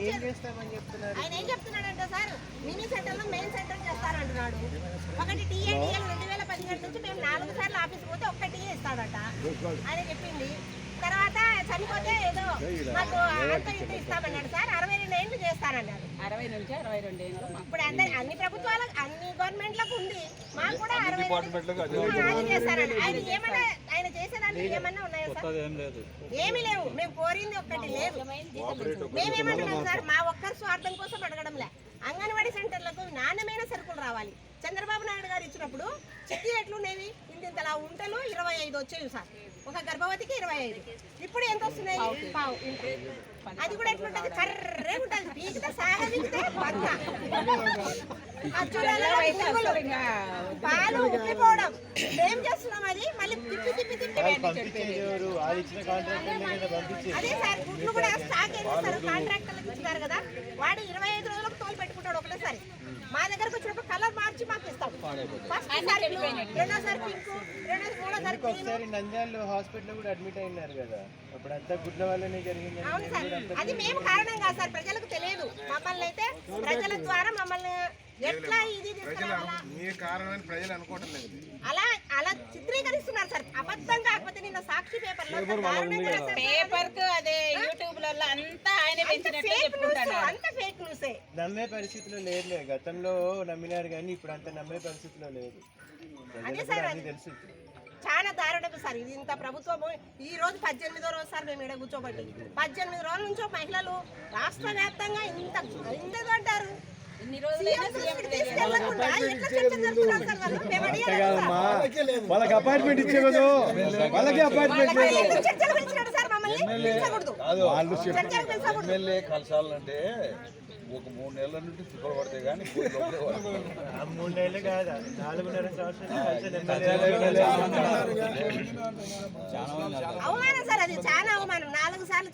ఏం చేస్తామని చెప్తున్నారు? ఆయన ఏం చెప్తున్నాడంటే సార్? మినీ సెంటర్లో మెయిన్ సెంటర్ చేస్తారంటున్నాడు. ఒకటి టీఏడిఎల్ రెండు వేల పదిహేడు నుంచి మేము నాలుగు సార్లు ఆఫీస్ పోతే ఒక్క టీఏ ఇస్తాడట. ఆయన చెప్పింది. తర్వాత చనిపోతే ఏదో మాకు అంత ఇంత ఇస్తామన్నాడు సార్. అరవై రెండు ఏళ్ళు చేస్తానన్నాడు అరవై నుంచి అరవై రెండు ఏళ్ళు ఇప్పుడు అందరి అన్ని ప్రభుత్వాలకు అన్ని గవర్నమెంట్లకు ఉంది. మాకు కూడా అరవై చేస్తారండి ఆయన ఏమన్నా చేసేదానికి ఏమన్నా ఉన్నాయా సార్? ఏమీ లేవు. మేము కోరింది ఒక్కటి లేదు. మేమేమంటున్నాం సార్ మా ఒక్కరి స్వార్థం కోసం అడగడంలే. అంగన్వాడీ సెంటర్లకు నాణ్యమైన సరుకులు రావాలి. చంద్రబాబు నాయుడు గారు ఇచ్చినప్పుడు చిట్టి ఎట్లున్నాయి? ఇంతింతలా ఉంటలు ఇరవై ఐదు వచ్చేవి సార్. ఒక గర్భవతికి ఇరవై ఐదు. ఇప్పుడు ఎంత వస్తున్నాయి? పావు అది కూడా ఎట్లుంటది? కర్రే ఉంటుంది. పీకితే సాగదిస్తే పురుగులు. పాలు ఉప్పిపోవడం. ఏం చేస్తున్నాం అది మళ్ళీ తిప్పి తిప్పి తిప్పి అదే సార్ గుడ్లు కూడా స్టాక్ ఏం చేస్తారు కాంట్రాక్టర్లకు ఇచ్చినారు కదా. వాడు ఇరవై ఐదు రోజులకు తోలు పెట్టుకుంటాడు ఒకటేసారి. మా దగ్గరకు ఒకసారి నంద్యాల హాస్పిటల్ కూడా అడ్మిట్ అయినారు కదా. అప్పుడు అంతా గుడ్ల వల్లనే జరిగింది అవును సార్. అది మేము కారణం కాదు సార్. ప్రజలకు తెలియదు. మమ్మల్ని అయితే ప్రజల ద్వారా మమ్మల్ని ఎట్లా ఇది ప్రజలు అనుకోవటం లేదు. అలా అలా చిత్రీకరిస్తున్నారు సార్. అబద్ధం కాకపోతే నిన్న సాక్షి పేపర్. పేపర్కు అదే యూట్యూబ్ అంతా ఆయన అంత పెంచినట్టు ఫేక్ అంత నమ్మే పరిస్థితిలో లేదులే. గతంలో నమ్మినారు కానీ ఇప్పుడు అంత నమ్మే పరిస్థితిలో లేదు. సార్ అది. అన్ని తెలుసు. చాలా దారుణం సార్. ఇది ఇంత ప్రభుత్వము. ఈ రోజు పద్దెనిమిదో రోజు సార్ మేము ఇక్కడ కూర్చోబట్టి పద్దెనిమిది రోజుల నుంచో మహిళలు రాష్ట్ర వ్యాప్తంగా ఇంత ఇంతగా అంటారు. Sir sir. వాళ్ళకి అపాయింట్మెంట్ వాళ్ళకి అపాయింట్మెంట్ వాళ్ళు సార్ కలసాలంటే ఒక మూడు నెలల నుండి తిప్పలు పడతాయి కానీ మూడు నెలలు కాదు నాలుగున్నర సంవత్సరాలు ఎమ్మెల్యే అవమానం సార్ అది చాలా అవమానం. నాలుగు సార్లు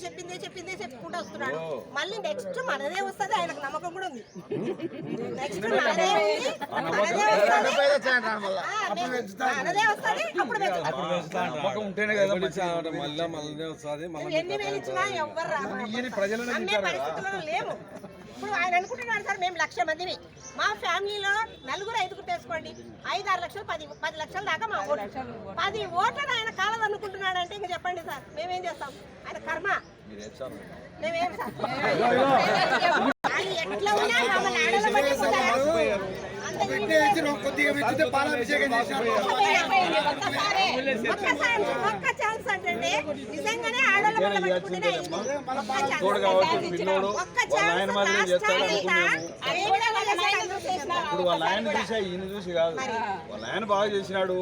పిలిచాలు చెప్పిందే చెప్పిందే చెప్పుకుంటూ వస్తున్నాడు. మళ్ళీ నెక్స్ట్ మనదే వస్తుంది ఆయనకు నమ్మకం కూడా ఉంది. నెక్స్ట్ మనదే ఉంది మనదే వస్తుంది. మనదే వస్తుంది అప్పుడు పెంచుతాం. నమ్మకం ఉంటేనే కదా మంచి మళ్ళా మళ్ళీ వస్తుంది నువ్వు ఎన్ని వేలు ఇచ్చినా ఎవ్వరు రారు. అమ్మే పరిస్థితుల్లో లేవు. ఇప్పుడు ఆయన అనుకుంటున్నాడు సార్ మేము లక్ష మందిని. మా ఫ్యామిలీలో నలుగురు ఐదుగురు వేసుకోండి ఐదు ఆరు లక్షలు పది పది లక్షల దాకా మా ఓట్లు పది ఓట్లను ఆయన కాలం చెప్పండి సార్. మేమేం చేస్తాం? ఆయన కర్మ. మేమేం సార్? ఎట్లా ఉన్నా మమ్మల్ని ఆడలో నిజంగానే. ఇప్పుడు వాళ్ళ ఆయన చూసా ఈయన చూసి కాదు. వాళ్ళ ఆయన బాగా చేసినాడు.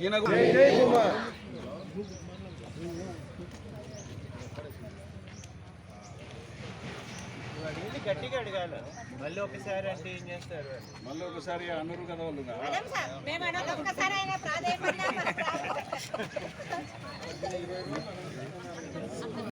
ఈయనకు అడిగింది గట్టిగా అడగాల. మళ్ళీ ఒకసారి అంటే ఏం చేస్తారు వాళ్ళు? మళ్ళీ ఒకసారి అనరు కదా వాళ్ళు మేము